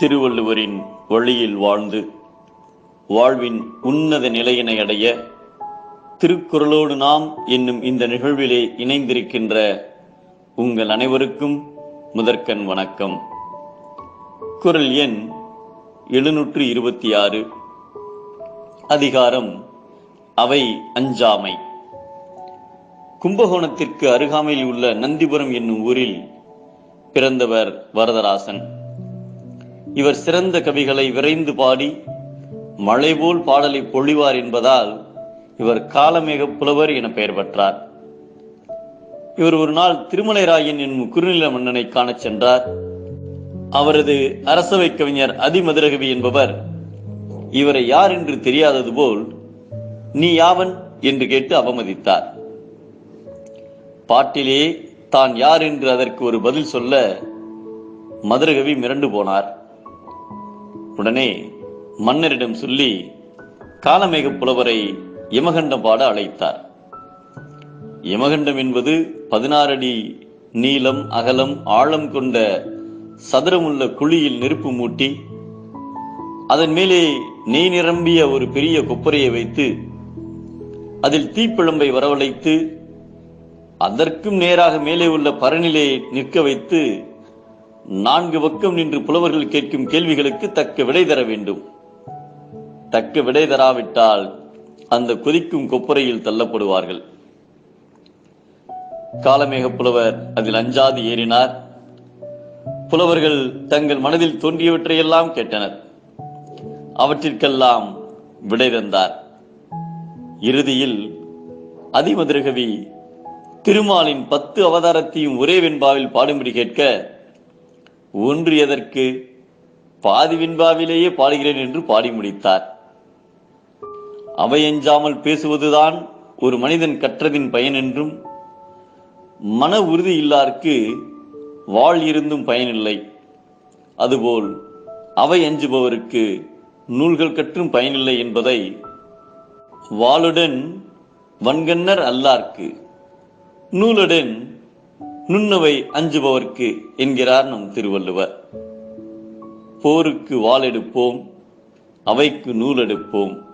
திருவள்ளுவரின் வழியில் வாழ்ந்து வாழ்வின் உன்னத நிலையினை அடைய திருக்குறளோடு நாம் என்னும் இந்த நிகழ்விலே இணைந்திருக்கின்ற உங்கள் அனைவருக்கும் முதற்கண் வணக்கம். குரல் எண் எழுநூற்று இருபத்தி ஆறு அதிகாரம் அவை அஞ்சாமை. கும்பகோணத்திற்கு அருகாமையில் உள்ள நந்திபுரம் என்னும் ஊரில் பிறந்தவர் வரதராசன். இவர் சிறந்த கவிகளை விரைந்து பாடி மழை போல் பாடலை பொழிவார் என்பதால் இவர் காலமேக புலவர் என பெயர் பெற்றார். இவர் ஒரு நாள் திருமலைராயன் என்னும் குறுநில மன்னனை காணச் சென்றார். அவரது அரசவை கவிஞர் அதிமதுரகவி என்பவர் இவரை யார் என்று தெரியாதது போல் நீ யாவன்? என்று கேட்டு அவமதித்தார். பாட்டிலே தான் யார்? என்று அதற்கு ஒரு பதில் சொல்ல மதுரகவி மிரண்டு போனார். உடனே மன்னரிடம் சொல்லி காலமேக புலவரை யமகண்டம் பாட அழைத்தார். யமகண்டம் என்பது பதினாறு அடி நீளம் அகலம் ஆழம் கொண்ட சதுரமுள்ள குழியில் நெருப்பு மூட்டி அதன் மேலே நெய் நிரம்பிய ஒரு பெரிய கொப்பரையை வைத்து அதில் தீப்பிழம்பை வரவழைத்து அதற்கும் நேராக மேலே உள்ள பரனிலே நிற்க வைத்து நான்கு பக்கம் நின்று புலவர்கள் கேட்கும் கேள்விகளுக்கு தக்க விடை தர வேண்டும். தக்க விடை தராவிட்டால் அந்த கொதிக்கும் கொப்பரையில் தள்ளப்படுவார்கள். காலமேக புலவர் அதில் அஞ்சாது ஏறினார். புலவர்கள் தங்கள் மனதில் தோன்றியவற்றையெல்லாம் கேட்டனர். அவற்றிற்கெல்லாம் விடை தந்தார். இறுதியில் அதிமதுரகவி திருமாலின் பத்து அவதாரத்தையும் ஒரே வெண்பாவில் பாடும்படி கேட்க ஒன்று எதற்கு பாதி வெண்பாவிலேயே பாடுகிறேன் என்று பாடி முடித்தார். அவையஞ்சாமல் பேசுவதுதான் ஒரு மனிதன் கற்றதின் பயன் என்றும் மன உறுதி இல்லாருக்கு வாழ் இருந்தும் பயனில்லை. அதுபோல் அவை அஞ்சுபவருக்கு நூல்கள் கற்றும் பயனில்லை என்பதை வாளுடன் வன்கண்ணர் அல்லார்க்கு நூலுடன் நுண்ணவை அஞ்சுபவர்க்கு என்கிறார் நம் திருவள்ளுவர். போருக்கு வாள் அவைக்கு நூலெடுப்போம்